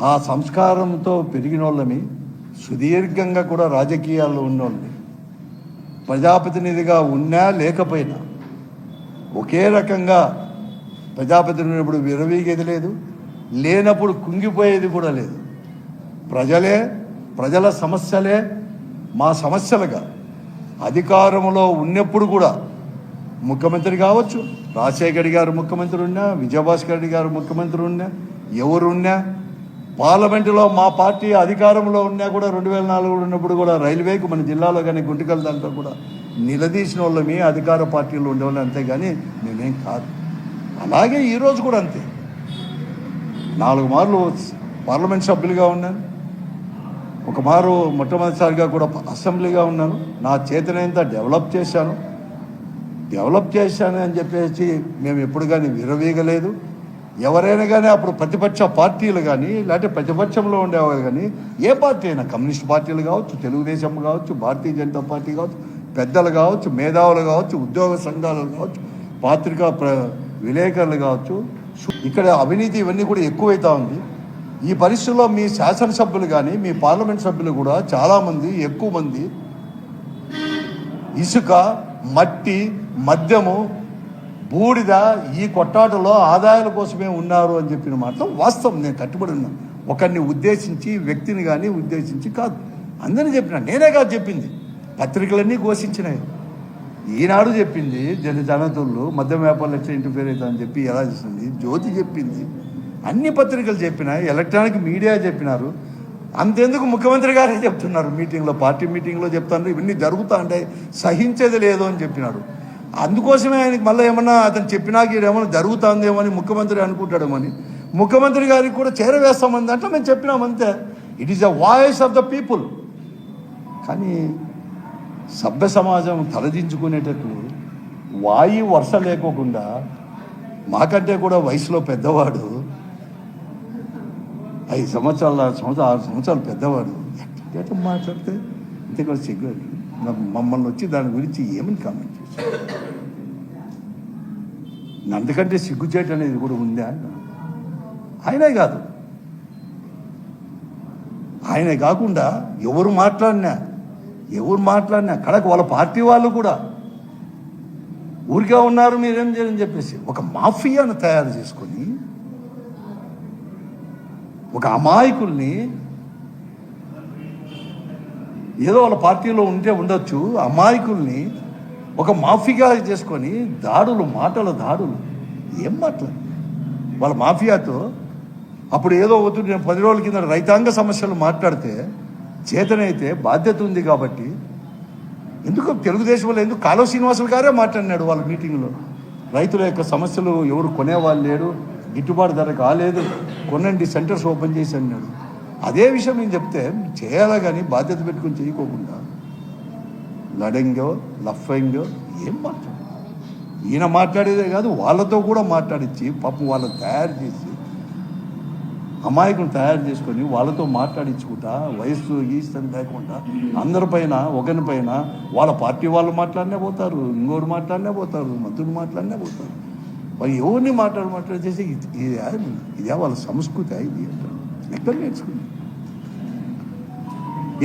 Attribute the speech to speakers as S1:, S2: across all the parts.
S1: ఆ సంస్కారంతో పెరిగిన వాళ్ళని సుదీర్ఘంగా కూడా రాజకీయాల్లో ఉన్నోళ్ళని ప్రజాప్రతినిధిగా ఉన్నా లేకపోయినా ఒకే రకంగా ప్రజాప్రతినిధి ఉన్నప్పుడు విరవీగేది లేదు లేనప్పుడు కుంగిపోయేది కూడా లేదు. ప్రజలే ప్రజల సమస్యలే మా సమస్యలుగా. అధికారంలో ఉన్నప్పుడు కూడా ముఖ్యమంత్రి కావచ్చు రాజశేఖర్ గారు ముఖ్యమంత్రి ఉన్నా విజయభాస్కర్ రెడ్డి గారు ముఖ్యమంత్రి ఉన్నా ఎవరున్నా పార్లమెంటులో మా పార్టీ అధికారంలో ఉన్నా కూడా రెండు వేల నాలుగు ఉన్నప్పుడు కూడా రైల్వేకు మన జిల్లాలో కానీ గుంటకల్ దాంట్లో కూడా నిలదీసిన వాళ్ళమే అధికార పార్టీలో ఉండేవాళ్ళు అంతే కానీ మేమేం కాదు. అలాగే ఈరోజు కూడా అంతే. నాలుగు మార్లు పార్లమెంట్ సభ్యులుగా ఉన్నాను. ఒక మారు మొట్టమొదటిసారిగా కూడా అసెంబ్లీగా ఉన్నాను. నా చేతనంతా డెవలప్ చేశాను. డెవలప్ చేశాను అని చెప్పేసి మేము ఎప్పుడు కానీ విరవీగలేదు. ఎవరైనా కానీ అప్పుడు ప్రతిపక్ష పార్టీలు కానీ లేకపోతే ప్రతిపక్షంలో ఉండేవారు కానీ ఏ పార్టీ అయినా కమ్యూనిస్ట్ పార్టీలు కావచ్చు తెలుగుదేశం కావచ్చు భారతీయ జనతా పార్టీ కావచ్చు పెద్దలు కావచ్చు మేధావులు కావచ్చు ఉద్యోగ సంఘాలు కావచ్చు పాత్రికా ప్ర విలేకరులు కావచ్చు ఇక్కడ అవినీతి ఇవన్నీ కూడా ఎక్కువైతా ఉంది. ఈ పరిస్థితుల్లో మీ శాసనసభ్యులు కానీ మీ పార్లమెంట్ సభ్యులు కూడా చాలామంది ఎక్కువ మంది ఇసుక మట్టి మద్యము బూడిద ఈ కొట్టాటలో ఆదాయాల కోసమే ఉన్నారు అని చెప్పిన మాట వాస్తవం నేను కట్టుబడి ఉన్నాను. ఒకరిని ఉద్దేశించి వ్యక్తిని కానీ ఉద్దేశించి కాదు. అందరినీ చెప్పిన నేనే కాదు చెప్పింది. పత్రికలన్నీ ఘోషించినాయి ఈనాడు చెప్పింది జన జనతులు మద్యం వ్యాపారులు ఎట్లా ఇంటర్ఫేర్ అవుతుందని చెప్పి ఎలా చేసింది? జ్యోతి చెప్పింది. అన్ని పత్రికలు చెప్పినాయి ఎలక్ట్రానిక్ మీడియా చెప్పినారు. అంతెందుకు ముఖ్యమంత్రి గారే చెప్తున్నారు? మీటింగ్లో పార్టీ మీటింగ్లో చెప్తున్నారు ఇవన్నీ జరుగుతా అంటే సహించేది లేదు అని చెప్పినారు. అందుకోసమే ఆయనకి మళ్ళీ ఏమన్నా అతను చెప్పినాక ఏమన్నా జరుగుతుందేమో అని ముఖ్యమంత్రి అనుకుంటాడేమని ముఖ్యమంత్రి గారికి కూడా చేరవేస్తామని అంటే మేము చెప్పినాం అంతే. It is the voice of the people కానీ సభ్య సమాజం తలదించుకునేటట్లు వాయి వరుస లేకోకుండా మాకంటే కూడా వయసులో పెద్దవాడు ఐదు సంవత్సరాల సంవత్సరాలు ఆరు సంవత్సరాలు పెద్దవాడు. ఎట్లా మాట్లాడితే ఇంతే కూడా సిగ్గు మమ్మల్ని వచ్చి దాని గురించి ఏమని కామెంట్ చేశారు? అందుకంటే సిగ్గుచేటు అనేది కూడా ఉందా ఆయనే కాదు. ఆయనే కాకుండా ఎవరు మాట్లాడినా ఎవరు మాట్లాడినా కడకు వాళ్ళ పార్టీ వాళ్ళు కూడా ఊరికే ఉన్నారు మీరేం చేయని చెప్పేసి ఒక మాఫియాను తయారు చేసుకొని ఒక అమాయకుల్ని ఏదో వాళ్ళ పార్టీలో ఉంటే ఉండొచ్చు అమాయకుల్ని ఒక మాఫియా చేసుకొని దాడులు మాటల దాడులు. ఏం మాటలు? వాళ్ళ మాఫియాతో అప్పుడు ఏదో అవుతుంది నేను పది రోజుల కింద రైతాంగ సమస్యలు మాట్లాడితే చేతనైతే బాధ్యత ఉంది కాబట్టి ఎందుకు తెలుగుదేశంలో ఎందుకు కాలువ శ్రీనివాసులు గారే మాట్లాడినాడు వాళ్ళ మీటింగ్లో? రైతుల యొక్క సమస్యలు ఎవరు కొనేవాళ్ళు లేరు గిట్టుబాటు ధర కాలేదు కొనండి సెంటర్స్ ఓపెన్ చేసి అన్నాడు. అదే విషయం నేను చెప్తే చేయాలా కానీ బాధ్యత పెట్టుకొని చేయకోకుండా లడంగో లఫంగో ఏం మాట్లాడు? ఈయన మాట్లాడేదే కాదు వాళ్ళతో కూడా మాట్లాడించి పాపం వాళ్ళని తయారు చేసి అమాయకుని తయారు చేసుకొని వాళ్ళతో మాట్లాడించుకుంటా వయస్సు గీస్తం లేకుండా అందరిపైన ఒకరిపైన వాళ్ళ పార్టీ వాళ్ళు మాట్లాడినే పోతారు ఇంకోరు మాట్లాడినే పోతారు మంత్రులు మాట్లాడినే పోతారు. వాళ్ళు ఎవరిని మాట్లాడి మాట్లాడి చేసి ఇది- ఇదే వాళ్ళ సంస్కృతి ఇది అంటారు. ఎక్కడ నేర్చుకుంది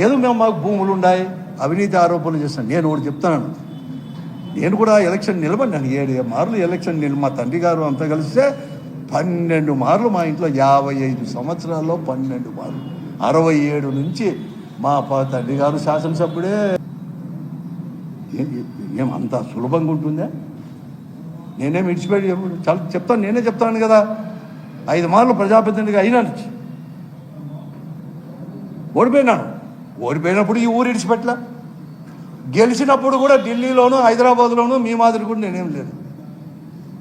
S1: ఏదో మేము మాకు భూములు ఉన్నాయి అవినీతి ఆరోపణలు చేస్తాను. నేను ఒకటి చెప్తున్నాను నేను కూడా ఎలక్షన్ నిలబడినాను ఏడు మార్లు ఎలక్షన్ నిల మా తండ్రి గారు అంతా కలిస్తే పన్నెండు మార్లు మా ఇంట్లో యాభై ఐదు సంవత్సరాల్లో పన్నెండు మార్లు. అరవై ఏడు నుంచి మా పా తండ్రి గారు శాసనసభ్యుడే. ఏం- అంత సులభంగా ఉంటుందా? నేనే విడిచిపెట్టి చాలా చెప్తాను. నేనే చెప్తాను కదా. ఐదు మార్లు ప్రజాప్రతినిధిగా అయినా ఓడిపోయినాను. ఓడిపోయినప్పుడు ఈ ఊరు ఇడిచిపెట్టలా. గెలిచినప్పుడు కూడా ఢిల్లీలోనూ హైదరాబాద్లోనూ మీ మాదిరి కూడా నేనేం లేదు.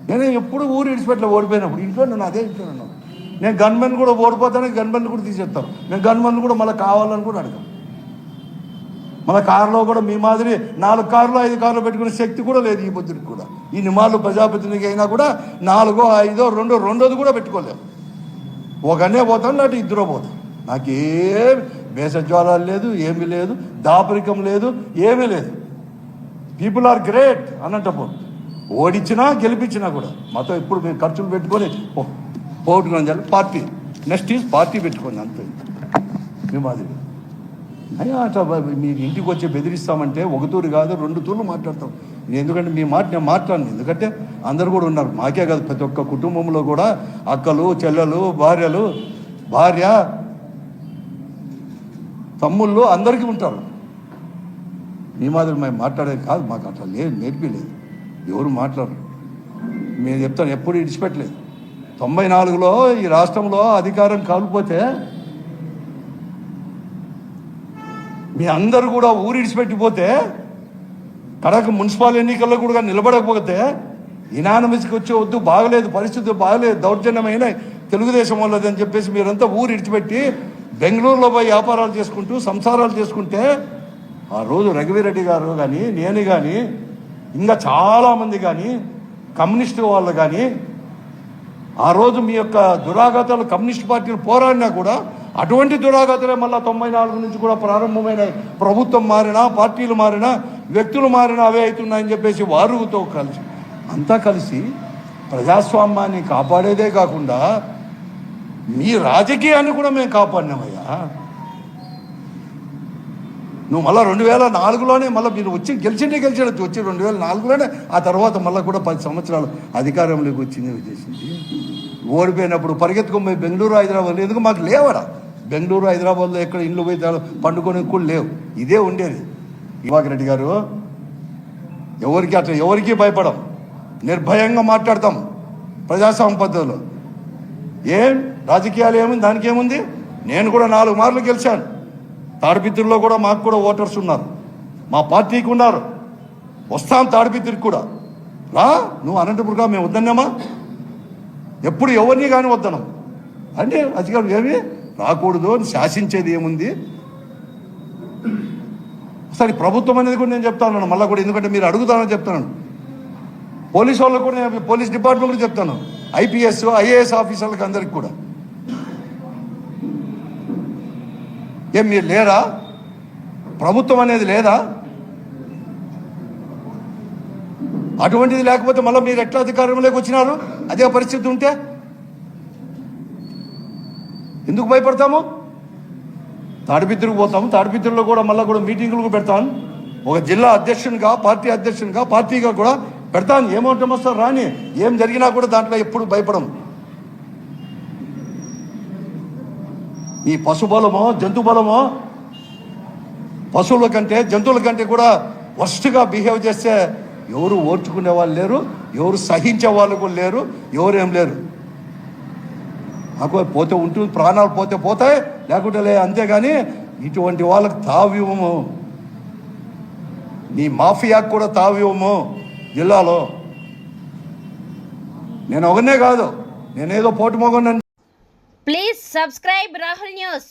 S1: నేను ఎప్పుడు ఊరు ఇడిచిపెట్టలే ఓడిపోయినప్పుడు. ఇంట్లో నేను అదే ఇంట్లో ఉన్నాను. నేను గన్మెన్ కూడా ఓడిపోతాను గన్మెన్ కూడా తీసేస్తాను నేను గన్మెన్ కూడా మళ్ళీ కావాలని కూడా అడగను మన కారులో కూడా మీ మాదిరి నాలుగు కార్లు ఐదు కార్లు పెట్టుకునే శక్తి కూడా లేదు ఈ బుద్ధుడికి కూడా. ఈ నిమాళ్ళు ప్రజాప్రతినిధి అయినా కూడా నాలుగో ఐదో రెండో రెండోది కూడా పెట్టుకోలేము ఒకనే పోతాను లేకపోతే ఇద్దరో పోతాం. నాకేం వేషజ్వాలాలు లేదు ఏమీ లేదు దాపరికం లేదు ఏమీ లేదు. పీపుల్ ఆర్ గ్రేట్ అనంతపూర్ ఓడించినా గెలిపించినా కూడా. మాతో ఇప్పుడు మేము ఖర్చులు పెట్టుకొని పోటుకుని పార్టీ. నెక్స్ట్ ఈజ్ పార్టీ పెట్టుకోండి అంతే. మీ మాదిరి. అయ్యా అట్లా మీరు ఇంటికి వచ్చి బెదిరిస్తామంటే ఒక తూరు కాదు రెండు తూర్లు మాట్లాడతాం. ఎందుకంటే మీ మాట నేను మాట్లాడను. ఎందుకంటే అందరు కూడా ఉన్నారు. మాకే కాదు ప్రతి ఒక్క కుటుంబంలో కూడా అక్కలు చెల్లెలు భార్యలు భార్య తమ్ముళ్ళు అందరికీ ఉంటారు. మీ మాదిరి మేము మాట్లాడేది కాదు మాకు అట్లా లేదు నేర్పిలేదు ఎవరు మాట్లాడరు. మేము చెప్తాను ఎప్పుడు ఇడిచిపెట్టలేదు తొంభై నాలుగులో ఈ రాష్ట్రంలో అధికారం కాలిపోతే మీ అందరూ కూడా ఊరు ఇడిచిపెట్టిపోతే కడక మున్సిపల్ ఎన్నికల్లో కూడా నిలబడకపోతే ఇనానమస్కి వచ్చే వద్దు బాగలేదు పరిస్థితి బాగలేదు దౌర్జన్యమైన తెలుగుదేశం వాళ్ళది అని చెప్పేసి మీరంతా ఊరు ఇడిచిపెట్టి బెంగళూరులో పోయి వ్యాపారాలు చేసుకుంటూ సంసారాలు చేసుకుంటే ఆ రోజు రఘువీరెడ్డి గారు కానీ నేను కానీ ఇంకా చాలామంది కానీ కమ్యూనిస్టు వాళ్ళు కానీ ఆ రోజు మీ యొక్క దురాఘాతాలు కమ్యూనిస్ట్ పార్టీలు పోరాడినా కూడా అటువంటి దురాఘాతలే మళ్ళీ తొంభై నాలుగు నుంచి కూడా ప్రారంభమైన ప్రభుత్వం మారినా పార్టీలు మారినా వ్యక్తులు మారినా అవే అవుతున్నాయని చెప్పేసి వారుతో కలిసి అంతా కలిసి ప్రజాస్వామ్యాన్ని కాపాడేదే కాకుండా మీ రాజకీయాన్ని కూడా మేము కాపాడినామయ్యా. నువ్వు మళ్ళీ రెండు వేల నాలుగులోనే మళ్ళీ మీరు వచ్చి గెలిచిండే గెలిచాడు వచ్చి రెండు వేల నాలుగులోనే ఆ తర్వాత మళ్ళీ కూడా పది సంవత్సరాలు అధికారంలోకి వచ్చింది చేసింది ఓడిపోయినప్పుడు పరిగెత్తుకొని బెంగళూరు హైదరాబాద్ ఎందుకు మాకు లేవడా బెంగళూరు హైదరాబాద్లో ఎక్కడ ఇల్లు పోయి పండుకొని కూడా లేవు. ఇదే ఉండేది. ఇవాక రెడ్డి గారు ఎవరికి అట్లా ఎవరికి భయపడం నిర్భయంగా మాట్లాడతాం ప్రజాస్వామ్య పద్ధతిలో. ఏం? రాజకీయాలు ఏముంది? దానికి ఏముంది? నేను కూడా నాలుగు మార్లు గెలిచాను. తాడిపిత్రుల్లో కూడా మాకు కూడా ఓటర్స్ ఉన్నారు. మా పార్టీకి ఉన్నారు. వస్తాం తాడిపిత్రికి కూడా. రా నువ్వు అనంతపురంగా మేము వద్దన్నామా? ఎప్పుడు ఎవరిని కానీ వద్దనం అంటే అధికారులు ఏమి రాకూడదు అని శాసించేది ఏముంది? సరే ప్రభుత్వం అనేది కూడా నేను చెప్తాను మళ్ళీ కూడా ఎందుకంటే మీరు అడుగుతానని చెప్తాను. పోలీసు వాళ్ళకు కూడా నేను పోలీస్ డిపార్ట్మెంట్ కూడా చెప్తాను. ఐపీఎస్ ఐఏఎస్ ఆఫీసర్లకు అందరికి కూడా. ఏం మీరు లేరా? ప్రభుత్వం అనేది లేదా? అటువంటిది లేకపోతే మళ్ళీ మీరు ఎట్లా అధికారంలోకి వచ్చినారు? అదే పరిస్థితి ఉంటే? ఎందుకు భయపడతాము? తాడిపిత్రికి పోతాము. తాడిపిత్రుల్లో కూడా మళ్ళీ కూడా మీటింగులు పెడతాను ఒక జిల్లా అధ్యక్షునిగా పార్టీ అధ్యక్షునిగా పార్టీగా కూడా పెడతాను. ఏమవుతాం వస్తారు రాని. ఏం జరిగినా కూడా దాంట్లో ఎప్పుడు భయపడం ఈ పశు బలమో జంతు బలమో పశువుల కంటే జంతువుల కంటే కూడా వర్స్ట్గా బిహేవ్ చేస్తే ఎవరు ఓర్చుకునే వాళ్ళు లేరు ఎవరు సహించే వాళ్ళు కూడా లేరు ఎవరేం ఏం లేరు. నాకు పోతే ఉంటుంది ప్రాణాలు పోతే పోతాయి లేకుంటే లే అంతేగాని ఇటువంటి వాళ్ళకి తావ్యము నీ మాఫియాకు కూడా తావివ్వము. జిల్లాలో. నేను ఒకనే కాదు నేనేదో పోటీ మొగ
S2: ప్లీజ్ సబ్స్క్రైబ్ రాహుల్ న్యూస్